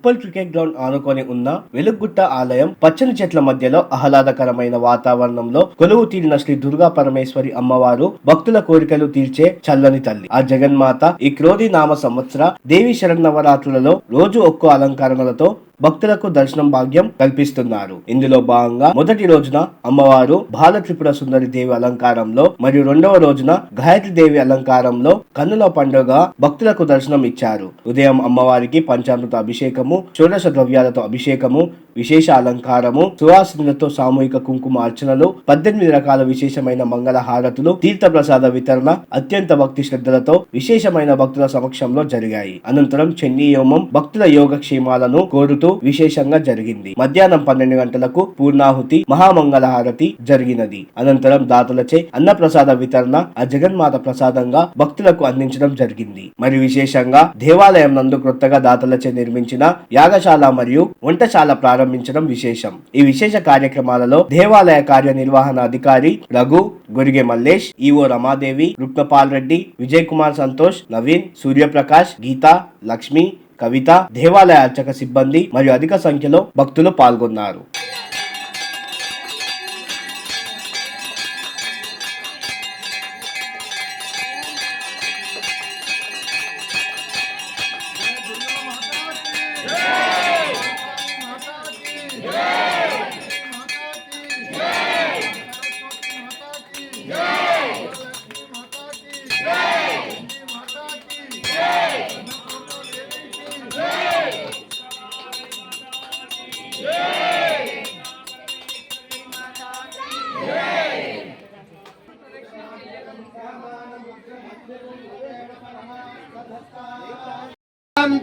Uppal cricket ground ఆనుకొని ఉన్న వెలుగుట్ట ఆలయం పచ్చని చెట్ల మధ్యలో ఆహ్లాదకరమైన వాతావరణంలో కొలువు తీరిన శ్రీ దుర్గా పరమేశ్వరి అమ్మవారు భక్తుల కోరికలు తీర్చే చల్లని తల్లి. ఆ జగన్మాత ఈ క్రోధి నామ సంవత్సర దేవి శరణవరాత్రులలో రోజు ఒక్కో అలంకరణలతో భక్తులకు దర్శనం భాగ్యం కల్పిస్తున్నారు. ఇందులో భాగంగా మొదటి రోజున అమ్మవారు బాల త్రిపుర సుందరి దేవి అలంకారంలో మరియు రెండవ రోజున గాయత్రి దేవి అలంకారంలో కన్నుల పండుగ భక్తులకు దర్శనం ఇచ్చారు ఉదయం అమ్మవారికి పంచామృత అభిషేకము షోడశ ద్రవ్యాలతో అభిషేకము విశేష అలంకారము సువాసనలతో సామూహిక కుంకుమ అర్చనలు పద్దెనిమిది రకాల విశేషమైన మంగళ హారతులు తీర్థ ప్రసాద వితరణ అత్యంత భక్తి శ్రద్ధలతో విశేషమైన భక్తుల సమక్షంలో జరిగాయి. అనంతరం చెన్నీయోమం భక్తుల యోగక్షేమాలను కోరుతూ విశేషంగా జరిగింది. మధ్యాహ్నం పన్నెండు గంటలకు పూర్ణాహుతి మహామంగళ హారతి జరిగినది. అనంతరం దాతలచే అన్న ప్రసాద వితరణ ఆ జగన్మాత ప్రసాదంగా భక్తులకు అందించడం జరిగింది. మరి విశేషంగా దేవాలయం నందు క్రొత్తగా దాతలచే నిర్మించిన యాగశాల మరియు వంటశాల ప్రారంభ ప్రారంభించడం విశేషం. ఈ విశేష కార్యక్రమాలలో దేవాలయ కార్యనిర్వహణ అధికారి రఘు గొరిగే మల్లేష్ ఈవో రమాదేవి రుక్నపాల్ రెడ్డి విజయ్ కుమార్ సంతోష్ నవీన్ సూర్యప్రకాష్ గీత లక్ష్మి కవిత దేవాలయ అర్చక సిబ్బంది మరియు అధిక సంఖ్యలో భక్తులు పాల్గొన్నారు.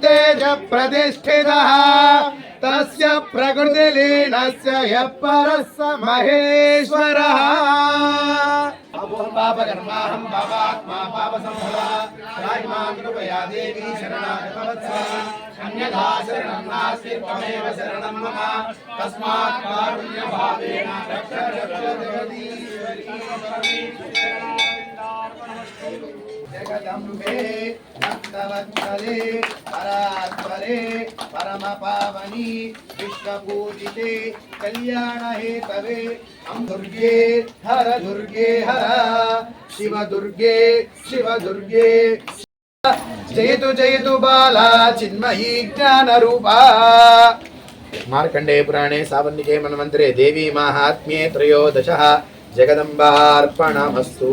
తేజ ప్రతిష్ఠిత తస్య ప్రకృతిలీనస్య యః పరస్స మహేశ్వరः అపూర్వాపకర్మాహం పాపాత్మా పాపసంభవ రాజ్మాం కృపయా దేవి శరణాగతవత్స అన్యథా శరణం నాస్తి త్వమేవ శరణం మమ తస్మాత్ కారుణ్య భావేన రక్ష రక్ష దేవీ జగదంబే భక్తవత్సలే పరాత్పరే పరమ పావని విశ్వపూజితే కళ్యాణ హేతవే హం దుర్గే హర దుర్గే హర శివ దుర్గే శివ దుర్గే జయతు జయతు బాలా చిన్మయీ జ్ఞాన రూపా మార్కండే పురాణే సావర్ణికే మన్వంతరే దేవీ మాహాత్మ్యే త్రయోదశ జగదంబార్పణమస్తు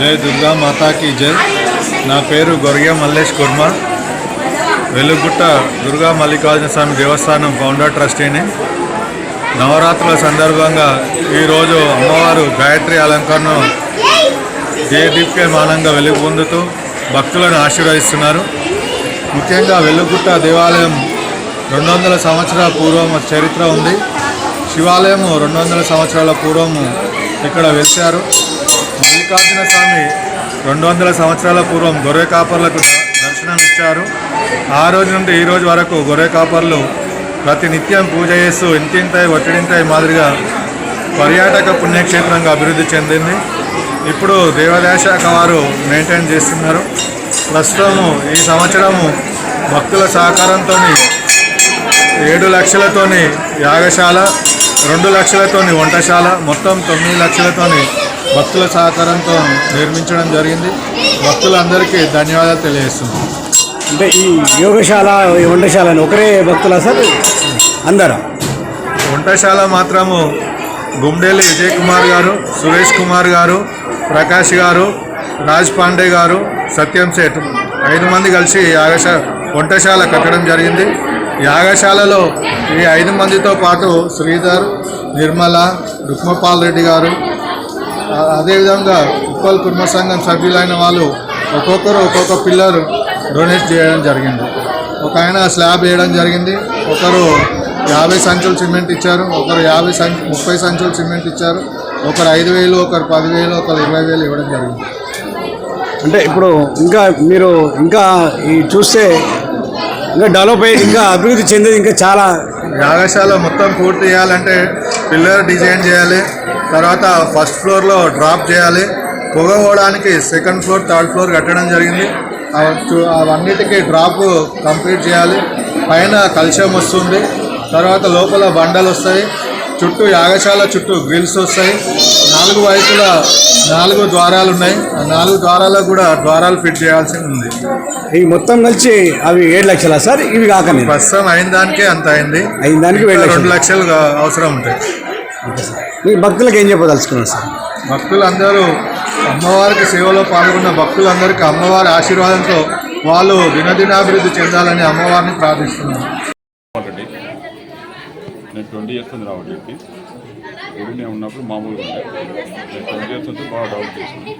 జై దుర్గా మాతాకి జై. నా పేరు గొర్గ మల్లేష్ కుర్మ. వెలుగుట్ట దుర్గా మల్లికార్జున స్వామి దేవస్థానం ఫౌండర్ ట్రస్టీని. నవరాత్రుల సందర్భంగా ఈరోజు అమ్మవారు గాయత్రి అలంకరణ దేదీప్యమానంగా వెలుగు పొందుతూ భక్తులను ఆశీర్వదిస్తున్నారు. ముఖ్యంగా వెలుగుట్ట దేవాలయం రెండు వందల సంవత్సరాల పూర్వం చరిత్ర ఉంది. శివాలయం రెండు వందల సంవత్సరాల పూర్వము ఇక్కడ వెలిచారు మల్లికార్జున స్వామి రెండు వందల సంవత్సరాల పూర్వం గొర్రె కాపర్లకు దర్శనం ఇచ్చారు ఆ రోజు నుండి ఈ రోజు వరకు గొర్రె కాపర్లు ప్రతి నిత్యం పూజ చేస్తూ ఇంటింటాయి ఒట్టిడింతాయి మాదిరిగా పర్యాటక పుణ్యక్షేత్రంగా అభివృద్ధి చెందింది. ఇప్పుడు దేవాదాయ శాఖ వారు మెయింటైన్ చేస్తున్నారు. ప్రస్తుతము ఈ సంవత్సరము భక్తుల సహకారంతో ఏడు లక్షలతోని యాగశాల రెండు లక్షలతోని వంటశాల మొత్తం తొమ్మిది లక్షలతోని భక్తుల సహకారంతో నిర్మించడం జరిగింది. భక్తులందరికీ ధన్యవాదాలు తెలియజేస్తున్నాం. అంటే ఈ యోగశాల ఈ వంటశాల అని ఒకరే భక్తులా సార్? అందరా? వంటశాల మాత్రము గుమ్డేలి విజయ్ కుమార్ గారు సురేష్ కుమార్ గారు ప్రకాష్ గారు రాజ్ పాండే గారు సత్యం సేట్ ఐదు మంది కలిసి యాగశా వంటశాల కట్టడం జరిగింది. యాగశాలలో ఈ ఐదు మందితో పాటు శ్రీధర్ నిర్మల రుక్మపాల్ రెడ్డి గారు అదేవిధంగా ఉప్పల్ కుటుంబ సంఘం సభ్యులైన వాళ్ళు ఒక్కొక్కరు ఒక్కొక్క పిల్లర్ డొనేట్ చేయడం జరిగింది. ఒక ఆయన స్లాబ్ వేయడం జరిగింది. ఒకరు యాభై సంచులు సిమెంట్ ఇచ్చారు. ఒకరు యాభై సంచు ముప్పై సంచులు సిమెంట్ ఇచ్చారు. ఒకరు ఐదు వేలు ఒకరు పదివేలు ఒకరు ఇరవై వేలు ఇవ్వడం జరిగింది. అంటే ఇప్పుడు ఇంకా మీరు ఇంకా ఈ చూస్తే ఇంకా డెవలప్ అయ్యి ఇంకా అభివృద్ధి చెందేది ఇంకా చాలా యాగశాల మొత్తం పూర్తి చేయాలంటే పిల్లర్ డిజైన్ చేయాలి. తర్వాత ఫస్ట్ ఫ్లోర్లో డ్రాప్ చేయాలి. పొగ పోవడానికి సెకండ్ ఫ్లోర్ థర్డ్ ఫ్లోర్ కట్టడం జరిగింది. అవన్నిటికీ డ్రాప్ కంప్లీట్ చేయాలి. పైన కలుషం వస్తుంది. తర్వాత లోపల బండలు వస్తాయి. చుట్టూ యాగశాల చుట్టూ గ్రిల్స్ వస్తాయి. నాలుగు వైపుల నాలుగు ద్వారాలు ఉన్నాయి. ఆ నాలుగు ద్వారాలకు కూడా ద్వారాలు ఫిట్ చేయాల్సి ఉంది. ఈ మొత్తం కలిసి అవి ఏడు లక్షలా సార్? ఇవి కాకనే ప్రస్తుతం అయిన దానికే అంత అయింది. అయిన దానికి రెండు లక్షలు అవసరం ఉంటాయి. మీ భక్తులకు ఏం చెప్పదలుచుకున్నారు సార్? భక్తులందరూ అమ్మవారికి సేవలో పాల్గొన్న భక్తులందరికీ అమ్మవారి ఆశీర్వాదంతో వాళ్ళు దినదినాభివృద్ధి చెందాలని అమ్మవారిని ప్రార్థిస్తున్నాను ఆల్రెడీ నేను ట్వంటీ ఇయర్స్ ఉంది రావడానికి గుడి నేను ఉన్నప్పుడు మామూలుగా ఉండే. నేను ట్వంటీ ఇయర్స్ నుంచి బాగా డెవలప్ చేసాను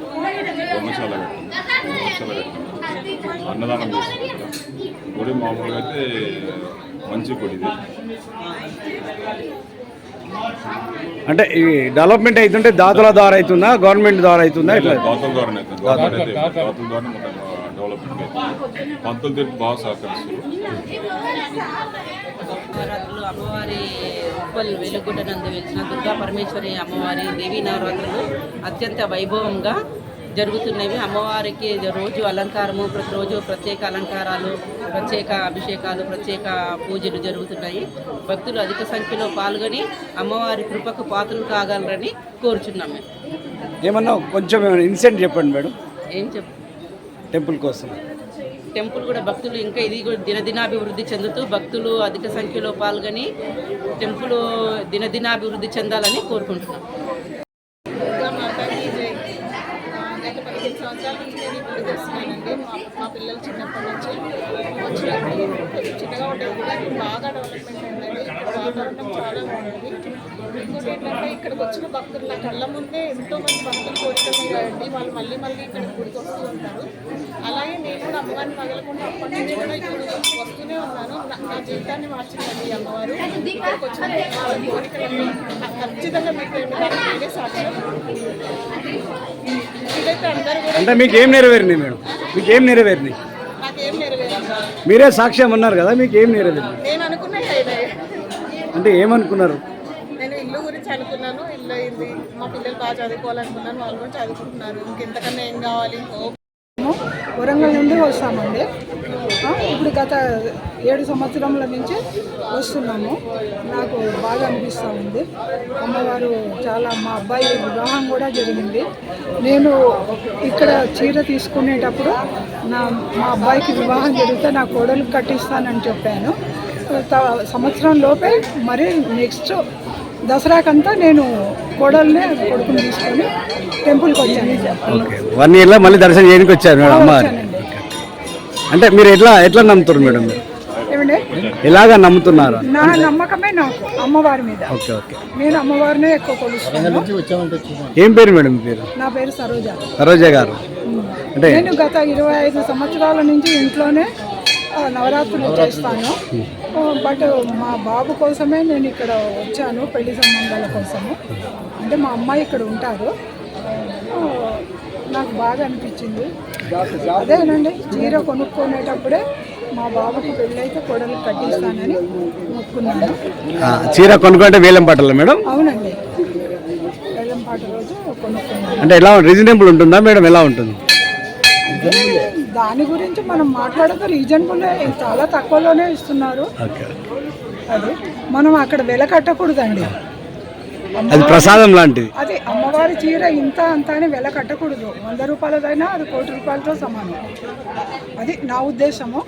ధర్మశాల కట్టాను ధర్మశాల కట్టాను అన్నదానం చేస్తాను గుడి మామూలుగా అయితే మంచి గుడి ఇది. అంటే ఈ డెవలప్మెంట్ అవుతుంటే దాతల ద్వారా అవుతుందా గవర్నమెంట్ ద్వారా అవుతుందా? ఇట్లా దాతల ద్వారా అయితే గవర్నమెంట్ అయితే దాతల ద్వారా మొత్తం డెవలప్మెంట్ అవుతుంది. పంతులు తీర్పు బాగా సహకరిస్తారు నవరాత్రులు అమ్మవారి ఉప్పల్ వెలుగుడ్డ నందు వెలిసిన దుర్గా పరమేశ్వరి అమ్మవారి దేవీ నవరాత్రులు అత్యంత వైభవంగా జరుగుతున్నవి. అమ్మవారికి రోజు అలంకారము ప్రతిరోజు ప్రత్యేక అలంకారాలు ప్రత్యేక అభిషేకాలు ప్రత్యేక పూజలు జరుగుతున్నాయి. భక్తులు అధిక సంఖ్యలో పాల్గొని అమ్మవారి కృపకు పాత్రలు కాగలరని కోరుచున్నాం మేము. ఏమన్నా కొంచెం ఇన్సెంట్ చెప్పండి మేడం. ఏం చెప్ టెంపుల్ కోసం. టెంపుల్ కూడా భక్తులు ఇంకా ఇది కూడా దినదినాభివృద్ధి చెందుతూ భక్తులు అధిక సంఖ్యలో పాల్గొని టెంపుల్ దినదినాభివృద్ధి చెందాలని కోరుకుంటున్నాం మాతాకి జై. ఆ, గత పదిహేను సంవత్సరాల నుంచి నేను మా మా పిల్లలు చిన్నప్పటి నుంచి వచ్చినప్పుడు చిన్నగా ఉండేది కూడా బాగా డెవలప్మెంట్ అయిందండి. ఇక్కడ వాతావరణం చాలా బాగుంది. ఇంకోటి ఏంటంటే ఇక్కడికి వచ్చిన భక్తులు నా కళ్ళ ముందే ఎంతో మంది భక్తులు కోరికలు తీరాయండి వాళ్ళు మళ్ళీ మళ్ళీ ఇక్కడ గుడికి వస్తూ ఉంటారు. అలాగే నేను కూడా అమ్మవారిని పగలకుండా అప్పటి నుంచి కూడా ఇక్కడ వస్తూనే ఉన్నాను. నా- జీవితాన్ని మార్చిందండి అమ్మవారు. ఇక్కడికి వచ్చిన కోరికలన్నీ ఖచ్చితంగా మీకు దానికి నేనే సాక్ష్యం అంటే మీకు ఏం నెరవేరింది మేడం? మీకు ఏం నెరవేరింది మీరే సాక్ష్యం ఉన్నారు కదా మీకు ఏం నెరవేరింది అంటే ఏమనుకున్నారు? నేను ఇల్లు గురించి అనుకున్నాను ఇల్లు అయింది. మా పిల్లలు బాగా చదువుకోవాలనుకున్నాను వాళ్ళు కూడా చదువుకుంటున్నారు. ఇంకెంతకన్నా ఏం కావాలి? వరంగల్ నుండి వస్తామండి. ఇప్పుడు గత ఏడు సంవత్సరముల నుంచి వస్తున్నాము. నాకు బాగా అనిపిస్తూ ఉంది. అమ్మవారు చాలా మా అబ్బాయి వివాహం కూడా జరిగింది. నేను ఇక్కడ చీర తీసుకునేటప్పుడు నా మా అబ్బాయికి వివాహం జరిగితే నా కోడలు కట్టిస్తానని చెప్పాను. సంవత్సరం లోపే మరి నెక్స్ట్ దసరాకంతా నేను కోడల్ని కొడుకుని తీసుకొని టెంపుల్కి వచ్చాను. వన్ ఇయర్లో మళ్ళీ దర్శనం చేయడానికి వచ్చానండి. అంటే మీరు ఎట్లా ఎట్లా నమ్ముతారు మేడం? మీరు ఏమండి? ఎలాగా నమ్ముతున్నారు? నా నమ్మకమే నాకు అమ్మవారి మీద. Okay okay. నేను అమ్మవారినే ఎక్కువ కొలుస్తాను. ఏం పేరు మేడం పేరు? నా పేరు సరోజ. సరోజ గారు. అంటే నేను గత ఇరవై ఐదు సంవత్సరాల నుంచి ఇంట్లోనే ఆ, నవరాత్రులు. చేస్తాను. ఆ, బట్ మా బాబు కోసమే నేను ఇక్కడ వచ్చాను పెళ్ళి సంబంధాల కోసము. అంటే మా అమ్మాయి ఇక్కడ ఉంటారు. ఆ, నాకు బాగా అనిపించింది. అదేనండి చీర కొనుక్కునేటప్పుడే మా బాబుకి పెళ్ళైతే కొడలు కట్టిస్తానని మొక్కున్నాను. చీర కొనుక్కుంటే వేలం పట్టాల మేడం? అవునండి. వేలంపాట రోజు కొనుక్కున్నాను. అంటే ఎలా రీజనబుల్ ఉంటుందా మేడం? ఎలా ఉంటుంది? దాని గురించి మనం మాట్లాడక రీజనబుల్ చాలా తక్కువలోనే ఇస్తున్నారు. అది మనం అక్కడ వెల కట్టకూడదండి. అది ప్రసాదం లాంటిది. అది అమ్మవారి చీర ఇంత అంత అని వెల కట్టకూడదు. వంద రూపాయలదైనా అది కోటి రూపాయలతో సమానం. అది నా ఉద్దేశము.